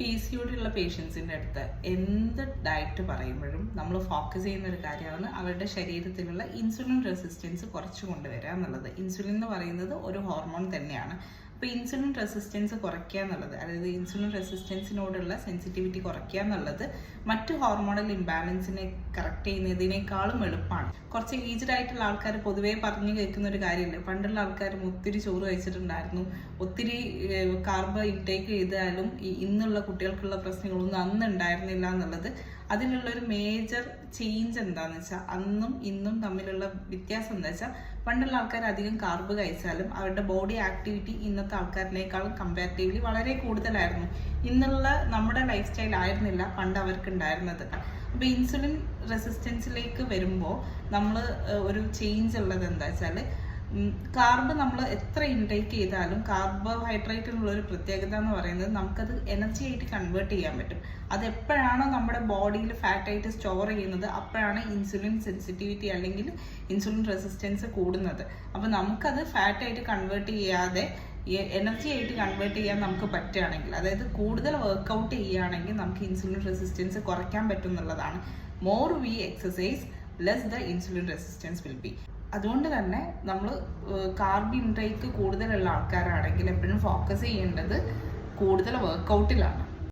P C O ഉള്ള പേഷ്യൻസിന്റെ അടുത്ത് എന്ത് ഡയറ്റ് പറയുമ്പോഴും നമ്മൾ ഫോക്കസ് ചെയ്യുന്ന ഒരു കാര്യമാണ് അവരുടെ ശരീരത്തിലുള്ള ഇൻസുലിൻ റെസിസ്റ്റൻസ് കുറച്ച് കൊണ്ടുവരിക എന്നുള്ളത്. ഇൻസുലിൻ എന്ന് പറയുന്നത് ഒരു ഹോർമോൺ തന്നെയാണ്. അപ്പോൾ ഇൻസുലിൻ റെസിസ്റ്റൻസ് കുറയ്ക്കുക എന്നുള്ളത് അതായത് ഇൻസുലിൻ റെസിസ്റ്റൻസിനോടുള്ള സെൻസിറ്റിവിറ്റി കുറയ്ക്കുക എന്നുള്ളത് മറ്റു ഹോർമോണൽ ഇംബാലൻസിനെ കറക്റ്റ് ചെയ്യുന്നതിനേക്കാളും എളുപ്പമാണ്. കുറച്ച് ഏജ്ഡ് ആയിട്ടുള്ള ആൾക്കാർ പൊതുവേ പറഞ്ഞു കേൾക്കുന്ന ഒരു കാര്യമില്ല പണ്ടുള്ള ആൾക്കാർ ഒത്തിരി ചോറ് കഴിച്ചിട്ടുണ്ടായിരുന്നു. ഒത്തിരി കാർബ് ഇൻടേക്ക് ചെയ്താലും ഇന്നുള്ള കുട്ടികൾക്കുള്ള പ്രശ്നങ്ങളൊന്നും അന്ന് ഉണ്ടായിരുന്നില്ല എന്നുള്ളത് അതിനുള്ള ഒരു മേജർ ചേഞ്ച് എന്താന്ന് വെച്ചാൽ അന്നും ഇന്നും തമ്മിലുള്ള വ്യത്യാസം എന്താ വെച്ചാൽ പണ്ടുള്ള ആൾക്കാർ അധികം കാർബ് കഴിച്ചാലും അവരുടെ ബോഡി ആക്ടിവിറ്റി ഇന്നത്തെ ആൾക്കാരിനേക്കാളും കമ്പാരിറ്റീവ്ലി വളരെ കൂടുതലായിരുന്നു. ഇന്നുള്ള നമ്മുടെ ലൈഫ് സ്റ്റൈൽ ആയിരുന്നില്ല പണ്ട് അവർക്ക് ഉണ്ടായിരുന്നത് അപ്പോൾ ഇൻസുലിൻ റെസിസ്റ്റൻസിലേക്ക് വരുമ്പോൾ നമ്മൾ ഒരു ചേഞ്ച് ഉള്ളത് എന്താ വെച്ചാൽ കാർബ് നമ്മൾ എത്ര ഇൻടേക്ക് ചെയ്താലും കാർബോഹൈഡ്രേറ്റിനുള്ള ഒരു പ്രത്യേകത എന്ന് പറയുന്നത് നമുക്കത് എനർജി ആയിട്ട് കൺവേർട്ട് ചെയ്യാൻ പറ്റും. അത് എപ്പോഴാണോ നമ്മുടെ ബോഡിയിൽ ഫാറ്റ് ആയിട്ട് സ്റ്റോർ ചെയ്യുന്നത് അപ്പോഴാണ് ഇൻസുലിൻ സെൻസിറ്റിവിറ്റി അല്ലെങ്കിൽ ഇൻസുലിൻ റെസിസ്റ്റൻസ് കൂടുന്നത്. അപ്പോൾ നമുക്കത് ഫാറ്റ് ആയിട്ട് കൺവേർട്ട് ചെയ്യാതെ എനർജി ആയിട്ട് കൺവേർട്ട് ചെയ്യാൻ നമുക്ക് പറ്റുകയാണെങ്കിൽ അതായത് കൂടുതൽ വർക്കൗട്ട് ചെയ്യുകയാണെങ്കിൽ നമുക്ക് ഇൻസുലിൻ റെസിസ്റ്റൻസ് കുറയ്ക്കാൻ പറ്റും എന്നുള്ളതാണ്. More we exercise less the insulin resistance will be അതുകൊണ്ട് തന്നെ നമ്മൾ കാർബ് ഇൻടേക്ക് കൂടുതലുള്ള ആൾക്കാരാണെങ്കിൽ എപ്പോഴും ഫോക്കസ് ചെയ്യേണ്ടത് കൂടുതൽ വർക്കൗട്ടിലാണ്